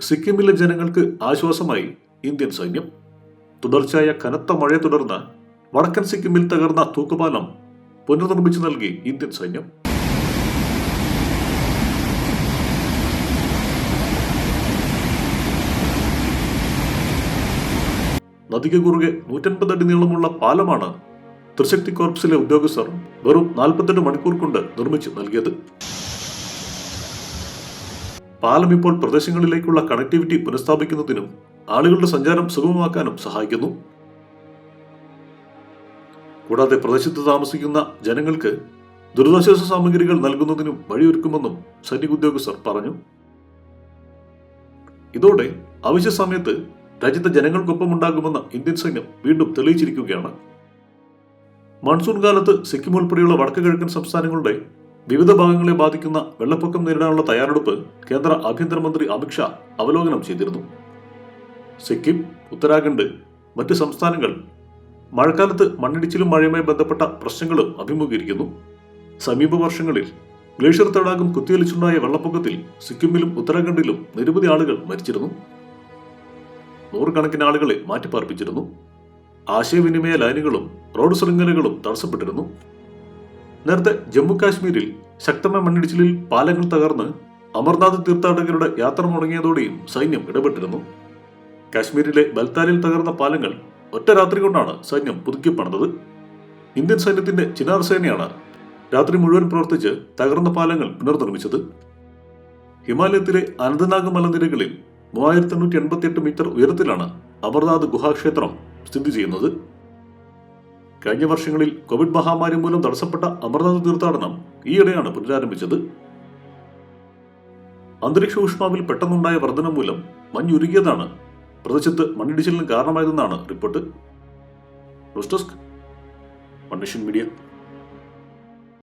സിക്കിമിലെ ജനങ്ങൾക്ക് ആശ്വാസമായി ഇന്ത്യൻ സൈന്യം. തുടർച്ചയായ കനത്ത മഴയെ തുടർന്ന് വടക്കൻ സിക്കിമിൽ തകർന്ന തൂക്കുപാലം പുനർനിർമ്മിച്ചു നൽകി ഇന്ത്യൻ സൈന്യം. നദിക്ക് കുറുകെ നൂറ്റൻപത് അടി നീളമുള്ള പാലമാണ് ത്രിശക്തി കോർപ്സിലെ ഉദ്യോഗസ്ഥർ വെറും നാൽപ്പത്തെട്ട് മണിക്കൂർ കൊണ്ട് നിർമ്മിച്ചു നൽകിയത്. പാലം ഇപ്പോൾ പ്രദേശങ്ങളിലേക്കുള്ള കണക്ടിവിറ്റി പുനഃസ്ഥാപിക്കുന്നതിനും ആളുകളുടെ സഞ്ചാരം സുഗമമാക്കാനും സഹായിക്കുന്നു. കൂടാതെ പ്രദേശത്ത് താമസിക്കുന്ന ജനങ്ങൾക്ക് ദുരിതാശ്വാസ സാമഗ്രികൾ നൽകുന്നതിനും വഴിയൊരുക്കുമെന്നും സൈനിക ഉദ്യോഗസ്ഥർ പറഞ്ഞു. ഇതോടെ ആവശ്യ സമയത്ത് രാജ്യത്തെ ജനങ്ങൾക്കൊപ്പം ഉണ്ടാകുമെന്ന് ഇന്ത്യൻ സൈന്യം വീണ്ടും തെളിയിച്ചിരിക്കുകയാണ്. മൺസൂൺ കാലത്ത് സിക്കിം ഉൾപ്പെടെയുള്ള വടക്ക് കിഴക്കൻ സംസ്ഥാനങ്ങളുടെ വിവിധ ഭാഗങ്ങളെ ബാധിക്കുന്ന വെള്ളപ്പൊക്കം നേരിടാനുള്ള തയ്യാറെടുപ്പ് കേന്ദ്ര ആഭ്യന്തരമന്ത്രി അമിത്ഷാ അവലോകനം ചെയ്തിരുന്നു. സിക്കിം ഉത്തരാഖണ്ഡ് മറ്റ് സംസ്ഥാനങ്ങൾ മഴക്കാലത്ത് മണ്ണിടിച്ചിലും മഴയുമായി ബന്ധപ്പെട്ട പ്രശ്നങ്ങളും അഭിമുഖീകരിക്കുന്നു. സമീപ വർഷങ്ങളിൽ ഗ്ലേഷ്യർ തടാകം കുത്തിയൊലിച്ചുണ്ടായ വെള്ളപ്പൊക്കത്തിൽ സിക്കിമിലും ഉത്തരാഖണ്ഡിലും നിരവധി ആളുകൾ മരിച്ചിരുന്നു. നൂറുകണക്കിന് ആളുകളെ മാറ്റിപ്പാർപ്പിച്ചിരുന്നു. ആശയവിനിമയ ലൈനുകളും റോഡ് ശൃംഖലകളും തടസ്സപ്പെട്ടിരുന്നു. നേരത്തെ ജമ്മു കാശ്മീരിൽ ശക്തമായ മണ്ണിടിച്ചിലിൽ പാലങ്ങൾ തകർന്ന് അമർനാഥ് തീർത്ഥാടകരുടെ യാത്ര മുടങ്ങിയതോടെയും സൈന്യം ഇടപെട്ടിരുന്നു. കാശ്മീരിലെ ബൽത്താലിൽ തകർന്ന പാലങ്ങൾ ഒറ്റ രാത്രി കൊണ്ടാണ് സൈന്യം പുതുക്കി പണിതത്. ഇന്ത്യൻ സൈന്യത്തിന്റെ ചിനാർ സേനയാണ് രാത്രി മുഴുവൻ പ്രവർത്തിച്ച് തകർന്ന പാലങ്ങൾ പുനർനിർമ്മിച്ചത്. ഹിമാലയത്തിലെ അനന്തനാഗ് മലനിരകളിൽ മൂവായിരത്തി എണ്ണൂറ്റി എൺപത്തി എട്ട് മീറ്റർ ഉയരത്തിലാണ് അമർനാഥ് ഗുഹാക്ഷേത്രം സ്ഥിതി ചെയ്യുന്നത്. കഴിഞ്ഞ വർഷങ്ങളിൽ കോവിഡ് മഹാമാരി മൂലം തടസ്സപ്പെട്ട അമർനാഥ് തീർത്ഥാടനം ഈയിടെയാണ് പുനരാരംഭിച്ചത്. അന്തരീക്ഷ ഊഷ്മാവിൽ പെട്ടെന്നുണ്ടായ വർധന മൂലം മഞ്ഞുരുകിയതാണ് പ്രദേശത്ത് മണ്ണിടിച്ചിലിന് കാരണമായതെന്നാണ് റിപ്പോർട്ട്. News desk media.